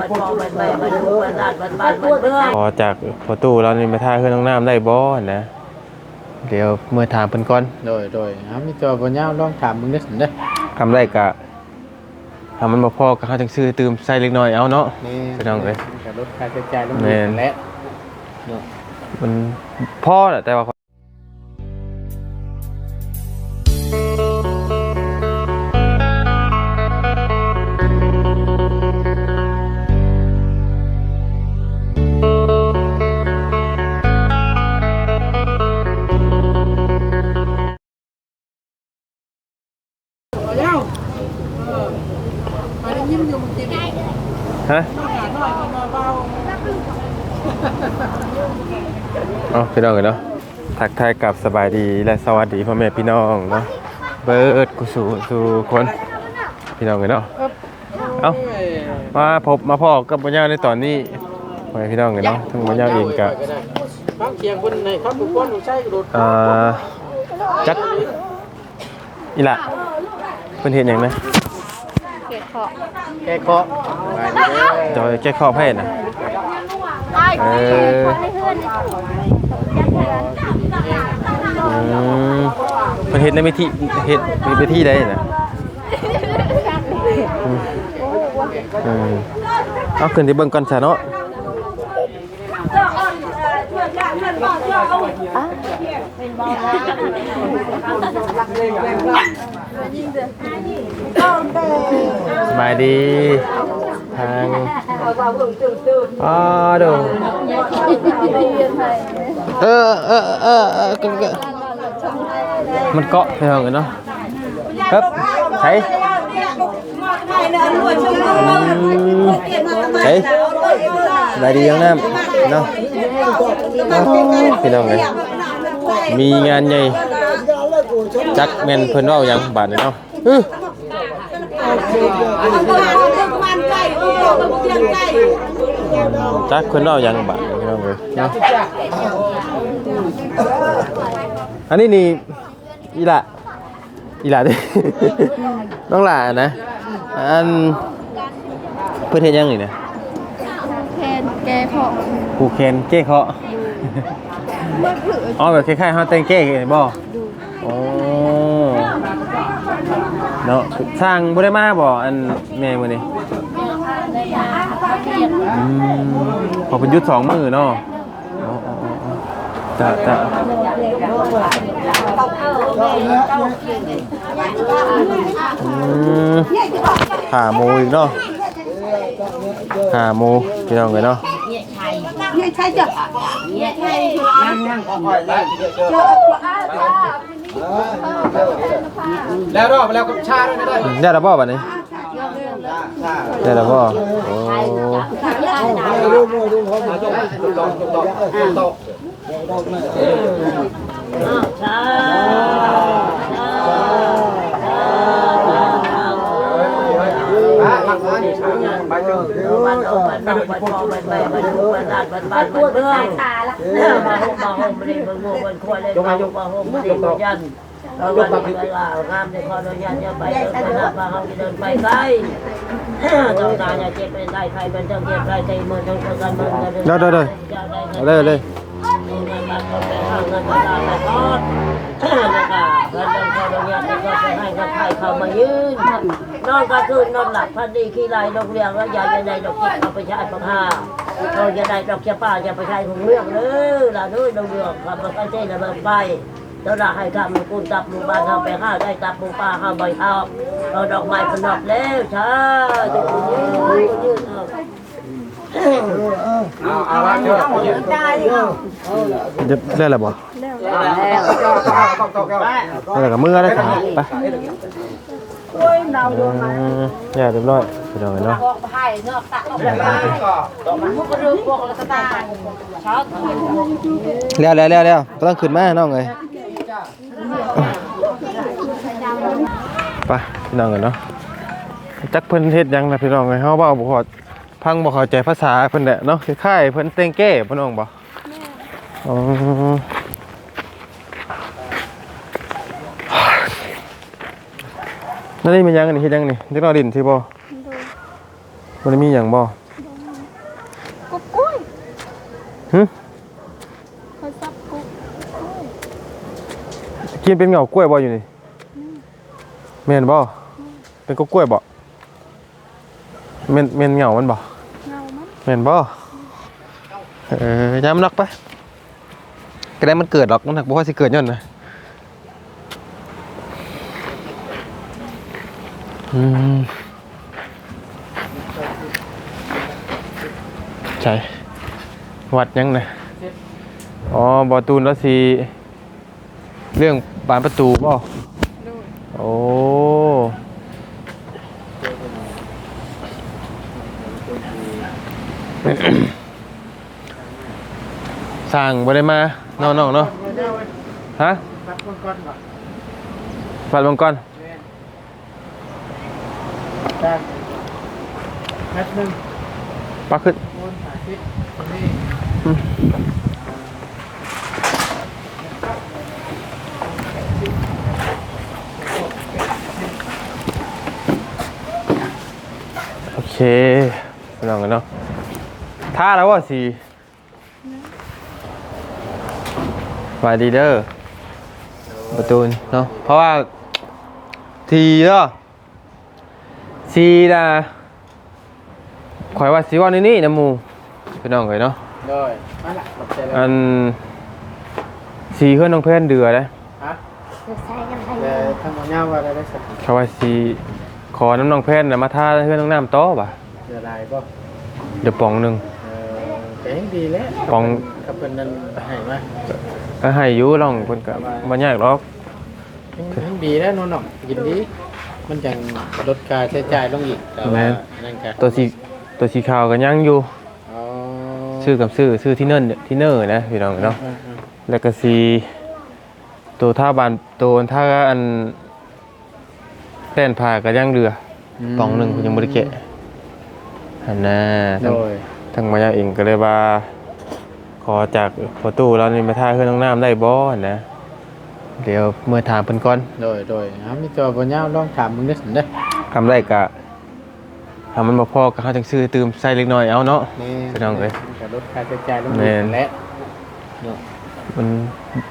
บัดพ่อบัดแม่บัดลูกบัดหลานบัดบ้านบัดเมืองพอจากประตูเรานี่มาท่าเครื่องน้องน้ำได้บ่นะ เดี๋ยวเมื่อถามเพิ่นก่อนโดยโดยเอามีตัวบ่ยาวลองถามมึงเด้อเด้อทำได้กะทำมันบ่พอก็เฮาจังซื้อตื่มใส่เล็กน้อยเอาเนาะ นี่พี่น้องเอ้ยก็ลดค่าใช้จ่ายลงแม่น และ มันพอแหละแต่ว่า พี่น้องกันเนาะทักทายกับสบายดีและสวัสดีพ่อแม่พี่น้องเนาะเบิร์ดกุสู่สู่คนพี่น้องกันเนาะเอามาพบมาพ่อกับปัญญาในตอนนี้พ่อแม่พี่น้องกันเนาะทั้งปัญญาเองกะฟังเสียงคนในครับผู้คนผู้ใช้กระโดดอ่าจักอีหละเพิ่นเห็นหยังนะแก้เคาะไปเด้อจอยแก้ข้อให้นะเอออืม เพิ่นเฮ็ดในวิธีเฮ็ดมีวิธีใดนะเอาขึ้นที่เบิ่งก่อนซะเนาะสบายดีทางอ๋อดู เออเออเออเออมันเกาะไปเอากันเนาะครับใช่ใช่สบายดียังน้ำเนาะพี่น้องเลยมีงานใหญ่จักแมนเพิ่นว้าหยังบาดนี้เนาะอื้อ จักคนเรายังบาทพี่น้องเลยเนาะอันนี้นี่อีหละอีหละดิน้องหล่านะอันเพื่อนเฮ็ดยังนี่นะแคนแกพอผูกแขนเก้เคาะอ๋อแบบคล้ายๆเฮาแต่งเก้เห็นบ่อ๋อเนาะสร้างบ่ได้มาบ่อันแม่มื้อนี้ อืมพอเป็นยุดสองมือเนาะอ๋ออ๋ออ๋ออ๋อจะจะอืมขาหมูอีกเนาะขาหมูพี่น้องเลยเนาะแล้วรอบแล้วกับชาด้วยไม่ได้ได้แล้วบ่บัดนี้ได้แล้วบ่โอ้บัดเอาบัดน้องบัดพ่อบัดแม่บัดลูกบัดหลาน บัดบ้านบัดเมืองมาหกมาหกมาเลยมาโง่มาควายเลยมาหกมาหกมาเลยมายันเราบัดไปว่างามในคอเรายันอย่าไปเดินไปหน้าบ้านเขาเดินไปไกล เจ็บเป็นได้ไรใจมือเด้อเด้อเด้อเอาเลยเลยเงินมันก็ได้แต่ทอดแล้วก็เงินก็คือนอนหลับพันดีขี้ไรดอกเรียงแล้วยายจะได้ดอกจิกเอาไปใช้ปังหาเราจะได้ดอกเจ้าป้าจะไปใช้ของเรื่องเลยล่ะด้วยดอกเรืองขับมาใกล้ๆแล้วไป เจ้าหน้าให้ทำมกูตับมู่บ้านเขาไปห้าได้ตับมูป้าห้าใบเอาเราดอกไม้พนอกแล้วช่ทุกคนยืนยืนเอาเอาเอาละเด้อจะได้แล้วบ่ได้แล้วก็มือได้ครับไปอืมอย่าเรียบร้อยพี่น้องเนาะแล้วแล้วแล้วแล้วต้องขึ้นมาน้องเลย ไปพี่น้องกันเนาะจักเพิ่นเฮ็ดหยังนะพี่น้องเลยเฮาเว้าบ่พอพังบ่เข้าใจภาษาเพิ่นแหละเนาะคล้ายๆเพิ่นเต้งเก้พี่น้องบ่อ๋อนั่นนี่มีหยังอันนี้เฮ็ดหยังนี่เด็กน้อยดินสิบ่บ่ได้มีหยังบ่หึเขาซับกุ๊กกินเป็นเหงากล้วยบ่อยู่นี่ แม่นบ่เป็นก็กล้วยบ่แม่นแม่นเหงามันบ่เงามันแม่นบ่เออย้ำนักไปก็ได้มันเกิดหรอกมันหักบ่ว่าสิเกิดย้อนนะอืมใช่วัดยังนะอ๋อบ่อตูนแล้วสิเรื่องบานประตูบ่ดูโอ้ สั่งบ่ได้มาน้องๆเนาะฮะปัดก่อนก่อนก่อนฟัดบังก่อนได้แป๊บนึงปักขึ้นโอเคน้องกันเนาะ ท่าแล้วว่าสีวายดีเดอร์ประตูนเนาะเพราะว่า ทีเนาะสีนะข่อยว่าสีว่านี่นี่นะหมูพี่น้องเลยเนาะเลยมาละขอบใจเลยอันสีเพื่อนน้องเพื่อนเดือเลยฮะเดี๋ยวทำเอาเงาว่าอะไรได้สักเขาว่าสีขอน้ำน้องเพื่อนนะมาท่าเพื่อนน้องน้ำโต๊ะป่ะเดี๋ยวลายป่ะเดี๋ยวปองหนึ่ง เออเจ๋งดีแล้วปอง กับเป็นนั่นให้มาก็ให้อยุลองเพิ่นก็บ่ยากหรอกยังดีแล้วนนท์ยินดี มันจังลดการใช้จ่ายลงอีกแต่ว่านั่นกันตัวสีตัวสีขาวก็ยังอยู่อ๋อชื่อกับชื่อชื่อที่เนิ่นที่เนอร์นะพี่น้องเนาะอืมอืมแล้วก็สีตัวท่าบานตัวท่าอันแป้นผ้าก็ยังเรืออปองหนึงเพิ่นยังบ่ได้แกะอันน่ะโดทั้งย ทั้งมายาเองก็เลยว่า ขอจากประตูเรานี่มาท่าเครื่องน้องน้ำได้บ่นะ เดี๋ยวเมื่อถามเพิ่นก่อนโดยโดยครับมีตัวปัญญาลองถามมึงได้สินได้อทำได้ก็ทำมันบ่พอก็เฮาจังซื้อตื่มใส่เล็กน้อยเอาเนาะ นี่พี่น้องเอ้ยจะลดค่าใช้จ่ายลงแม่อีกนและมัน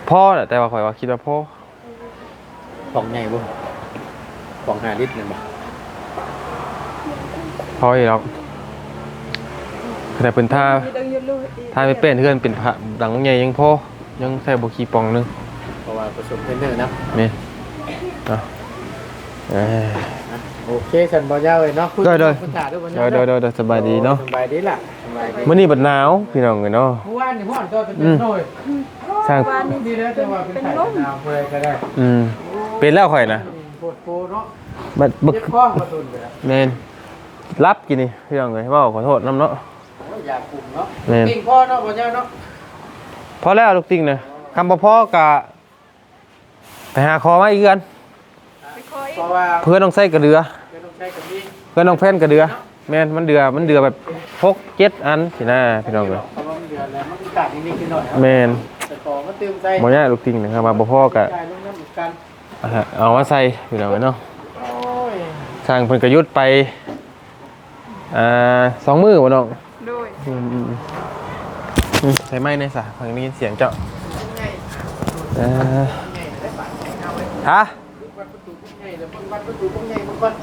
พ่อแหละแต่ว่าข่อยว่าคิดว่าพ่อปองใหญ่บ่ปองห้าลิตรเนี่ยบ่พ่ออีหรอก ขนาดเป็นท่าท่าไม่เป็นเพื่อนเป็นพระหลังใหญ่ยังพ่อยังใส่บ่ขี้ปองหนึงเพราะว่าผสมเทรนเนอร์นะนี่เนาะเอ้ยอะโอเคฉันบ่ยาวเลยเนาะคุได้ได้คุณตาด้วยบ่เดี๋ยวเดี๋ยวเดี๋ยวเดี๋ยวสบายดีเนาะสบายดีล่ะสบายดีมื้อนี้บัดหนาวพี่น้องเอ้ยเนาะเมื่อวานนี่พ่อตัวเป็นอืมหน่อยสร้างดีแล้วแต่ว่าเป็นไข่ดาวเพื่อก็ได้อืมเป็นแล้วข่อยนะปวดโปเนาะบัดบึกเจ็บคอมาตุนไปแล้วแม่นรับกินนี่พี่น้องเอ้ยเว้าขอโทษนํเนาะโอ้ ยอยากกลุ่มเนาะแม่น ปิงพ่อเนาะบ่ยาวเนาะพอแล้วลูกติ่งนะคำบ่พอกะไปหาคอมาอีกกันเพราะว่าเพื่อนต้องใส่กระเดือเป็นต้องใช้กับนี่เพื่อนต้องแผ่นกระเดือ แม่นมันเดือมันเดือแบบพกเจ็ดอันสินะพี่น้องเลยเพราะว่ามันเดือนแล้วมันมีกาดนิดๆหน่อยๆครับแม่นแต่ของมันเติมใจบ่ยากลูกติ่งนะครับว่าบ่พอกะจ่ายลงน้ำเหมือนกันอ่าฮะเอามาใส่พี่น้องเนาะ โอ้ยสร้างเพิ่นกระยุดไปอ่าสองมือบ่น้อง โดยอืมอืมอืมใส่ไม้ในสะฟังได้ยินเสียงเจ้าเอ่อฮะวัดประตูพวกใหญ่แล้วมันวัดประตูพวกใหญ่มันวัด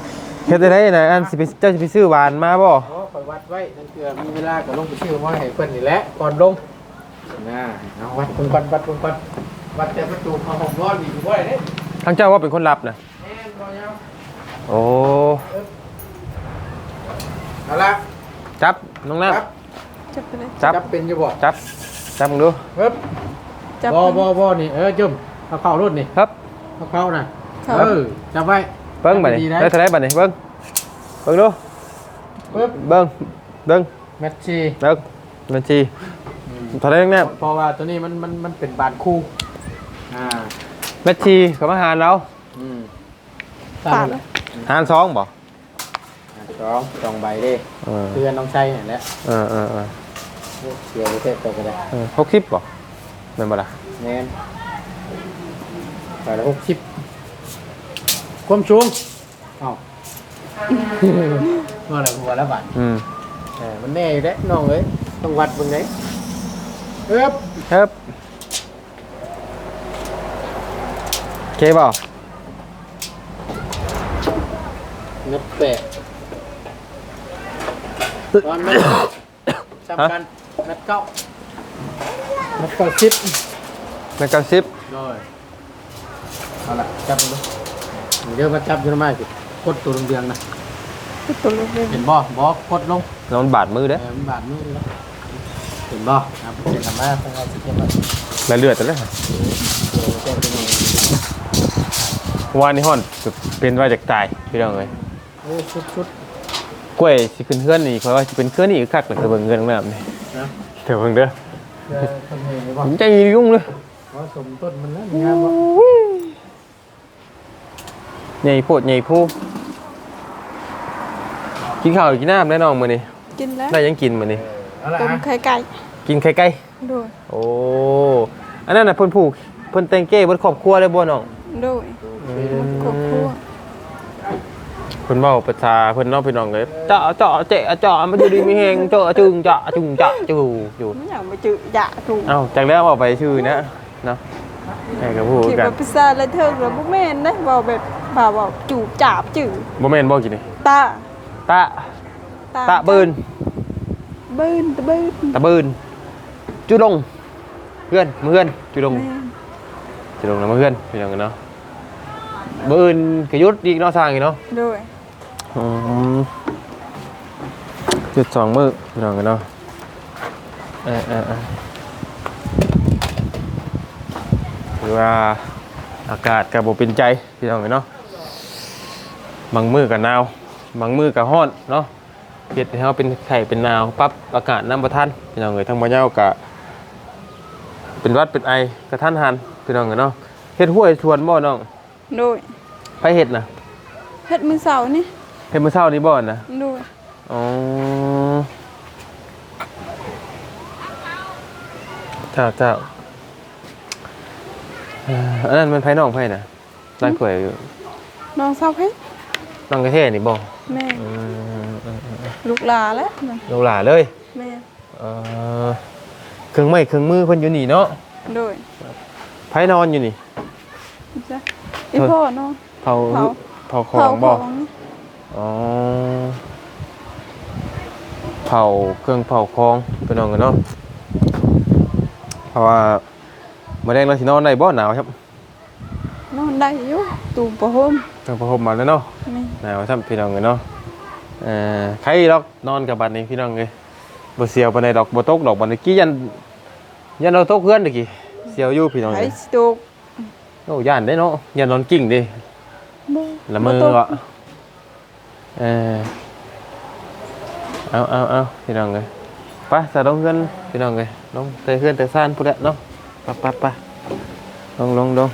เฮ็ดได้ไหนอันสิไปเจ้าสิไปซื้อหวานมาบ่โอ้คอยวัดไว้นั่นคือมีเวลาก็ลงไปชื่อมาให้เพิ่นนี่แหละก่อนลงน่าเอาวัดเพิ่นก่อนวัดเพิ่นก่อนวัดแต่ประตูมาหกร้อยนี่อยู่บ่ได้เด้ทั้งเจ้าว่าเป็นคนรับนะแม่นบ่ยาวโอ้เอาละจับ น้องน้ครับจับไปเลยำจับจับเป็นอยู่บ่จับจับมึงดูเฮ้บจับบ่บ่บ่นี่เออจุ่มเอาเข้ารถนี่ครับเอาเข้าน่ะครับเออจับไว้เบิ้งบัดนี้ดีนะได้เท่าไหรบัดนี้เบิ้งเบิ้งดูปึ๊บเบิ้งเบิ้งแมทชีเบิ้งบัญชีเท่าไหรแน่เพราะว่าตัวนี้มันมันมันเป็นบานคู่อ่าแมชชีกับอาหารเราอืมปาดแล้วอาหารซองบ่อะ สองสองใบเด้เออเพื่อนน้องชัยนี่นแหละเออเออเออโอ้เสียประเทศตัวก็ได้เออหกสิบบ่แม่นบ่ล่ะแน่นไปละหกสิบความสูงเอ้าเมื่อไหร่หัวละบาทอืมเออมันแน่อยู่เด้น้องเอ้ยต้องวัดเบิ่งเด้เอ๊บครับโอเคเปล่าเน็ตแปะ ตอนนั้นจำกันนัดเก้านัดเก้าสิบแมกกาซิป rồi เอาละจับมันดูเดี๋ยวมาจับอยู่ทำไมสิกดตัวลงเบียงนะก็ตัวลูกเองเห็นบ่บ่กดลงแล้วมันบาดมือเอเด้ออมันบาดมือเลยเห็นบ่ครับเป็นธรรมะต้องเอาสิเก็บไว้แล้วเลือดแต่ละเดี๋ยวแจ้งไปหน่อยวันนี้ฮ้อนจะเป็นว่าจากตายพี่น้องเอ้ยโอ้ชุดชุด กล้วยสิขึ้นเฮือนนี่เพราะว่าสิเป็นเครื่องนี่คักเลยเบิ่งเงินน้ำนี่นะเดี๋ยวเบิ่งเด้อเดี๋ยวทำเองเลยบ่ผมใจยุ่งเลยเพราะสมต้นมันนะมีงามบ่ใหญ่โพดใหญ่ผู้กินข้าวหรือกินน้ำแน่นอนมื้อนี้กินแล้วได้ยังกินมื้อนี้เอาละต้มฮะไข่ไก่กินไข่ไก่โดยโอ้อันนั้นน่ะเพิ่นผูกเพิ่นแต่งเก้เบิดครอบครัวเลยบ่น้องโดยครอบครัว เพิ่นเว้าภาษาเพิ่นเนาะพี่น้องเอ้ยเจาะเจาะเจะเจาะมันอยู่ดีมีแฮงเจาะจึงเจาะจึงเจาะจูอยู่ไม่อยากไปจืดยะถูกเอ้าจังแล้วเอาไปชื่อนะเนาะให้กับผู้คิดกันว่าพิซซ่าและเทิงแล้วบ่แม่นนะบอกแบบบ่าวบอกจูบจาบจืดบ่แม่นบ่กินนี่ตาตะตะเบินเบิ้นตะเบิ้นตะเบินจุลงเพื่อนเพื่อนจุลงแม่นจุลงนะเพื่อนพี่น้องกันเนาะเบินกยุทธ์อีกเนาะสร้างอีกเนาะ โดยอืม จุดสองมือพี่น้องกันเนาะเออเออเออคือว่าอากาศกับโบเป็นใจพี่น้องกันเนาะบางมือกับหนาวบางมือกับร้อนเนาะเฮ็ดให้เราเป็นไข่เป็นหนาวปั๊บอากาศน้ำประทันพี่น้องเลยทั้งบ่เหย้ากะเป็นหวัดเป็นไอกระทันหันพี่น้องกันเนาะเฮ็ดห้วยชวนบ่น้องโดยไปเฮ็ดน่ะเฮ็ดมื้อเสาร์นี่ เฮ็ดมื้อเช้านี้บ่น่ะโดยอ๋อเจ้าเจ้าเอ่ออันนั้นมันไผน้องไผน่ะร้านกล้วยอยู่น้องสาวเฮ็ดน้องกระเทศนี่บ่แม่อืมเออเออลูกหลาแล้วนั่นลูกหลานเลย แม่เอ่อเครื่องไม้เครื่องมือเพิ่นอยู่นี่เนาะโดยไผนอนอยู่นี่จ้ะอีพ่อน้อง เผาเผา เผาของบ่ เผานี่อ๋ อเผาเครื่องเผาของไปนอนกันเนาะเพราะว่ามื้อแรงเราสินอนได้บ่หนาวครับนอนได้อยู่ตูมประห่มต้องประพรมมาแล้วเนาะแม่หนาวท่านพี่น้องเลยเนาะเอ่อใครดอกนอนกับบัดนี้พี่น้องเลยบ่เสียวปานใดดอกบ่ตกดอกบัดนี้กี้ยันยันเราตกเพื่อนตะกี้เสียวอยู่พี่น้องไผเลยสิตกโอ้ย่านได้เนาะยันนอนกิ่งดิบ่ละเมอบ่ตก อะ เออเอาเอาเอาพี่น้องเลยไปสะลงเพื่อนพี่น้องเลยลงเตะเพื่อนเตะซ่านพุ่นแหละเนาะไปไปไปลงลงลง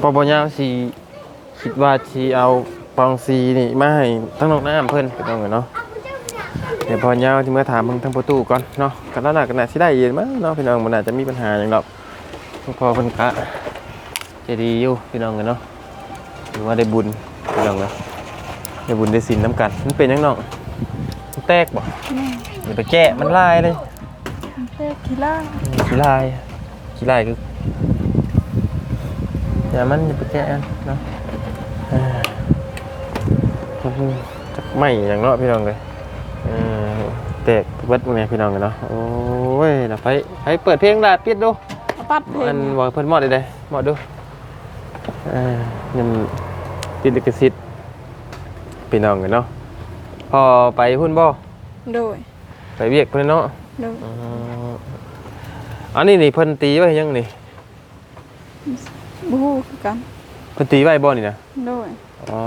ปปยาวสี คิดว่าสีเอาปองซีนี่มาให้ทั้งน้องน้ำเพิ่นก็ต้องเนาะเดี๋ยวพอยาวที่เมื่อถามมึงทั้งประตูก่อนเนาะกันแล้วน่ะกันน่ะสิได้เย็นมั้งเนาะพี่น้องมันอาจจะมีปัญหาอย่างดอกพอเพิ่นกะจะดีอยู่พี่น้องกันเนาะหรือว่าได้บุญพี่น้องเนาะได้บุญได้ศีลน้ำกันมันเป็นยังน้องมันแตกบ่แม่อย่าไปแกะมันลายเลยแค่ขี้ล่าขี้ลายขี้ลายคืออย่ามันอย่าไปแกะมันเนาะเออ จักไม่อย่างเนาะพี่น้องเลยเออแตกเบิดไงพี่น้องกันเนาะ โอ้ยนะไปไปเปิดเพลงลาดปิดดูเอาปัดเพลอังนบอกเพิ่นหมอดได้ได้หมอดดูเออยังติดลิขสิทธิ์พี่น้องกันเนาะ พอไปหุ่นบ่โดยไปเวียกเพิ่นเนาะโดยอ๋ออันนี้นี่เพิ่นตีไว้ยังนี่บ่ฮู้คือกัน เพิ่นตีไว้บ่นี่นะโดยอ๋อ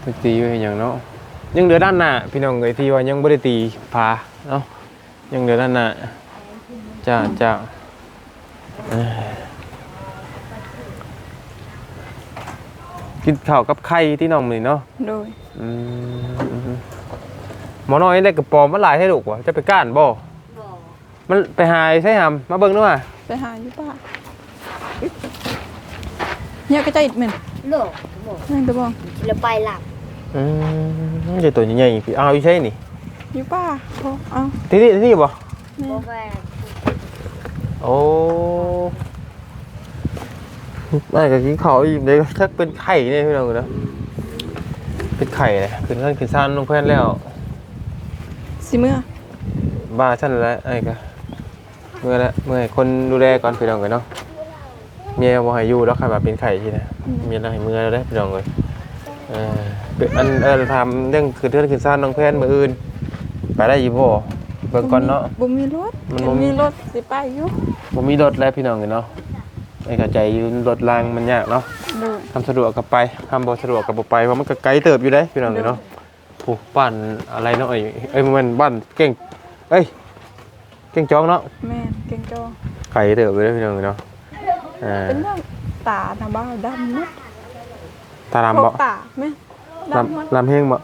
เพิ่นตีไว้หยังเนาะยังเหลือด้านหน้าพี่น้องเอ้ยที่ว่ายังบ่ได้ตีผาเนาะยังเหลือด้านหน้าจ้าจ้าเอ้ยกินข้าวกับไข่ที่น้องมื้อนี้เนาะโดยอืมหมอน้อยได้กระปอมมันหลายให้ลูกวะจะไปก้านบ่บ่มันไปหายใช่หํมาเบิ่งด้วยไปหาอยู่ป่า เนี่ยก็จะอิดเหมือนโลกโลกนั่นตะบองแล้วไปหลับอืมใหญ่ตัวใหญ่ๆพี่เอาอยู่ใช่นี่อยู่ป่าพอเอาที่นี่ที่นี่บ่โบแวนโอ้ไม่ก็กินข้าวอิ่มเลยชักเป็นไข่เนี่ยพี่น้องเนาะเป็นไข่เลยขึ้นขั้นขึ้นซ่านลงแพนแล้วสิเมื่อบ้าชั้นแล้วไอ้ก็เมื่อละเมื่อให้คนดูแลก่อนพี่น้องเลยเนาะ เมียบ่ให้อยู่แล้วใครมาเป็นไข่ทีนะเมียเราให้เมื่อแล้วได้อพี่น้องเลยเออเป็นอันเออทำเรื่องคือเรื่องขึ้นซ่านลงแพนมืออื่น ไปได้อยี่บ่เบิ่งก่อนเนาะ บ่มีรถมันบ่บ่มี มีรถสิไปอยู่ผมมีรถแล้วพี่น้องเลยเนาะไอ้เข้าใจอยู่รถรางมันยากเนาะดูทำสะดวกกับไปทำบ่สะดวกกับบ่ไปเพราะมันก็ไกลเติบอยู่ได้พี่น้องเลยเนาะผูกบ้านอะไรเนาะเอ้ยเอ้ยมันบ้านเก่งเอ้ยเก่งจองเนาะแม่นเก่งจอไกลเติบเลยพี่น้องเลยเนาะ อ่าเป็นเรื่องตาทางบ้านดำเนาะตาลำบ่พวกตาแม่ดำหมดลำลำเฮงบ่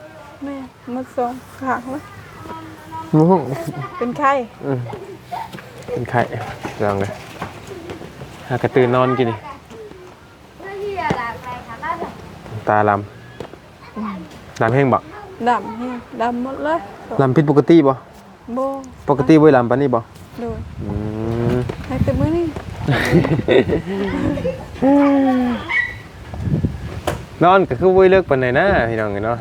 แม่หมดสองข้างแล้วอื้อหือเป็นไข้อืมเป็นไข่ลองเลยหากระตือนนอนกินนี่ตาลำลำเฮงบ่ดำแห้งดำหมดเลยลำผิดปกติบ่โบปกติบ่ลำปานนี้บ่ดูอืมให้แต่มื้อนี้ นอนก็คือวุ้ยเลิกปานไหนนะพี่น้องเนาะ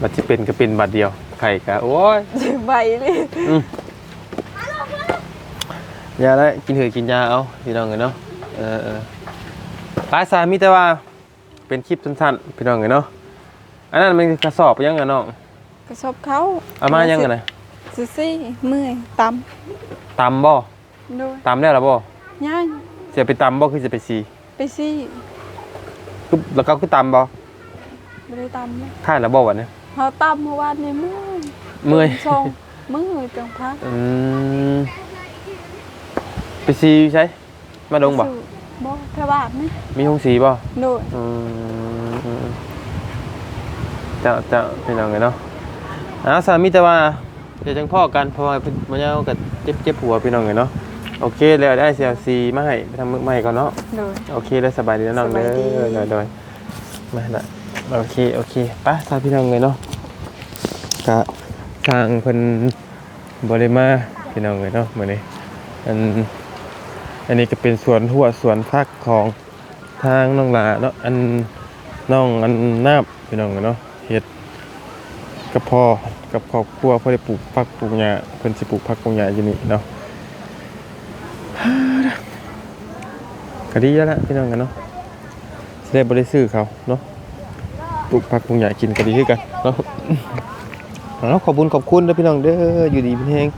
บัดที่เป็นก็เป็นบัดเดียวไข่ก็โอ้ยสิใบเลยอืมยาแล้วกินเถอะกินยาเอาพี่น้องเนาะเออเออปลายสายมีแต่ว่าเป็นคลิปสั้นๆพี่น้องเนาะอันนั้นมันกระสอบยังไงน้องกระสอบเขาเอามายังไงนะ สิซี่เมื่อยตตำบ่ำโดยตำได้หรอบ่ย่างจะไปตำบ่คือจะไปซีไปซี่คือแล้วก็คือตำบ่ไม่ได้ตำเลยค่ายแล้วบ่วันนี้เขาตำเมื่อวานนี้เมื่อยเมื่อยชงเมื่อยจังพักอืมไปซีใช่มาดงบ่สู่บ่แถวบ้านนี่มีห้องสีบ่โดยอืมอืมเจ้าเจ้าพี่น้องกันเนาะอ้าวสามีแต่ว่าเดี๋ยวจังพ่อกันเพราะว่าเพิ่นมันยาวกับเจ็บเจ็บหัวพี่น้องกันเนาะโอเคแล้วได้เสียซีมาให้ไปทำมึกใหม่ก่อนเนาะโดย โอเคแล้วสบายดีนะน้องเด้สบายดี อโดยโดยมาละโอเคโอเคไปทางพี่น้องเลยเนาะกะทางเพิ่นบริมาพี่น้องเลยเนาะมื้อนี้อันอันนี้ก็เป็นสวนหัวสวนพักของทางน้องหลาเนาะอัน น้องอันนาบพี่น้องเลยเนาะเฮ็ด กับพ่อกับครอบครัวเพื่อได้ปลูกผักปลูกหญ้าเพิ่นสิปลูกผักปลูกหญ้าอยู่นี่เนาะก็ดีแล้วละพี่น้องกันเนาะสิได้บริซื้อเขาเนาะปลูกผักปลูกหญ้ากินก็ดีคือกันเนาะเอาขอบคุณขอบคุณเด้อพี่น้องเด้ออยู่ดีเป็นแฮง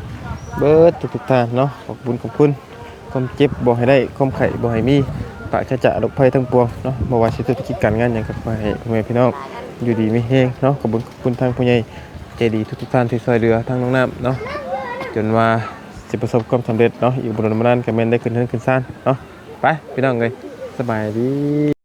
เบิดทุกๆท่านเนาะขอบคุณขอบคุณความเจ็บบ่ให้ได้ความไข้บ่ให้มีปราศจากโรคภัยทั้งปวงเนาะบ่ว่าสิธุรกิจการงานหยังก็ขอให้พ่อแม่พี่น้อง อยู่ดีไม่แฮงเนาะขอบคุณขอบคุณทางผู้ใหญ่ใจดีทุกๆท่านที่ซอยเรือทางน้องน้ำเนาะจนว่าสิประสบความสำเร็จเนาะอยู่บนานบ่นานก็แม่นได้ขึ้นเฮือนขึ้นซานเนาะไปพี่น้องเลยสบายดี